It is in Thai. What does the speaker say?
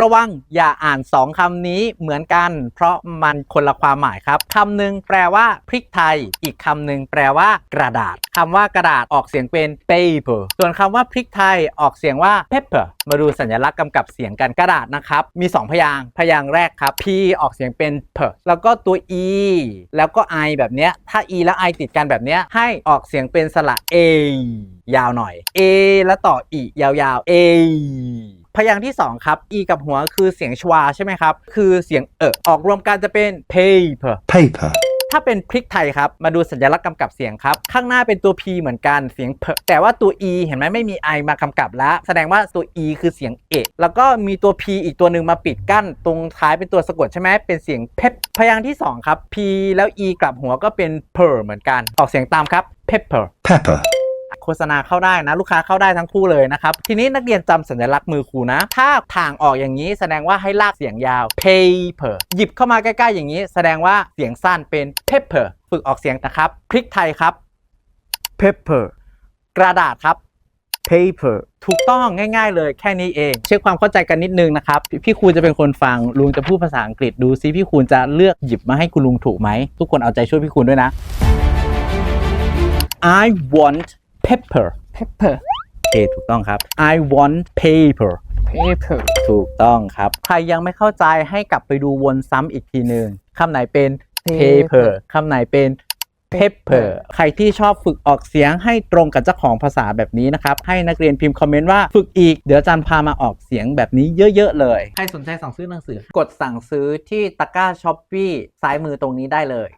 ระวังอย่าอ่าน 2คำนี้เหมือนกัน เพราะมันคนละความหมายครับคำหนึ่งแปลว่าพริกไทย อีกคำหนึ่งแปลว่า กระดาษคำว่ากระดาษออกเสียงเป็น paper ส่วนคำว่าพริกไทยออกเสียงว่า pepper มาดูสัญลักษณ์กำกับเสียงกันกระดาษนะครับ มี 2 พยางพยางแรกครับ p ออกเสียงเป็น p แล้วก็ตัว e แล้วก็ i แบบเนี้ยถ้า e และ i ติดกันแบบเนี้ยให้ออกเสียงเป็นสระ a ยาวหน่อย a แล้วต่ออียาวๆ a พยางค์ที่ 2 ครับ e กับหัวคือเสียงชวาใช่ไหมครับ คือเสียงเออออกรวมกันจะเป็น paper paper, ถ้าเป็นพริกไทยครับ มาดูสัญลักษณ์กำกับเสียงครับ ข้างหน้าเป็นตัว P เหมือนกันเสียงเพแต่ว่าตัว E เห็นไหมไม่มี I มากำกับแล้ว แสดงว่าตัว E คือเสียงเอะแล้วก็มีตัว P อีกตัวหนึ่งมาปิดกั้น ตรงท้ายเป็นตัวสะกดใช่ไหมเป็นเสียงเพพพยางค์ที่ 2 ครับ P แล้ว E กลับหัวก็เป็น per เหมือนกัน ออกเสียงตามครับ pepper pepper, โฆษณาเข้าได้นะลูกค้าเข้าได้ทั้งคู่เลยนะครับทีนี้นักเรียนจำสัญลักษณ์มือครูนะ ถ้าทางออกอย่างนี้แสดงว่าให้ลากเสียงยาว paper หยิบเข้ามาใกล้ๆอย่างนี้ แสดงว่าเสียงสั้นเป็น pepper ฝึกออกเสียงนะครับพริกไทยครับ pepper กระดาษครับ paper ถูกต้องง่าย ๆ เลยแค่นี้เอง เช็คความเข้าใจกันนิดนึงนะครับ พี่ครูจะเป็นคนฟังลุงจะพูดภาษาอังกฤษดูซิพี่ครูจะเลือกหยิบมาให้คุณลุงถูกไหม ทุกคนเอาใจช่วยพี่ครูด้วยนะ I want pepper pepper โอเคถูกต้องครับ I want paper paper ถูกต้องครับ ใครยังไม่เข้าใจให้กลับไปดูวนซ้ำอีกทีหนึ่งคำไหนเป็น paper คำไหนเป็น pepper ใครที่ชอบฝึกออกเสียงให้ตรงกับเจ้าของภาษาแบบนี้นะครับ ให้นักเรียนพิมพ์คอมเมนต์ว่าฝึกอีก เดี๋ยวอาจารย์พามาออกเสียงแบบนี้เยอะ ๆ เลย ใครสนใจสั่งซื้อหนังสือ กดสั่งซื้อที่ตะกร้าช้อปปี้ซ้ายมือตรงนี้ได้เลย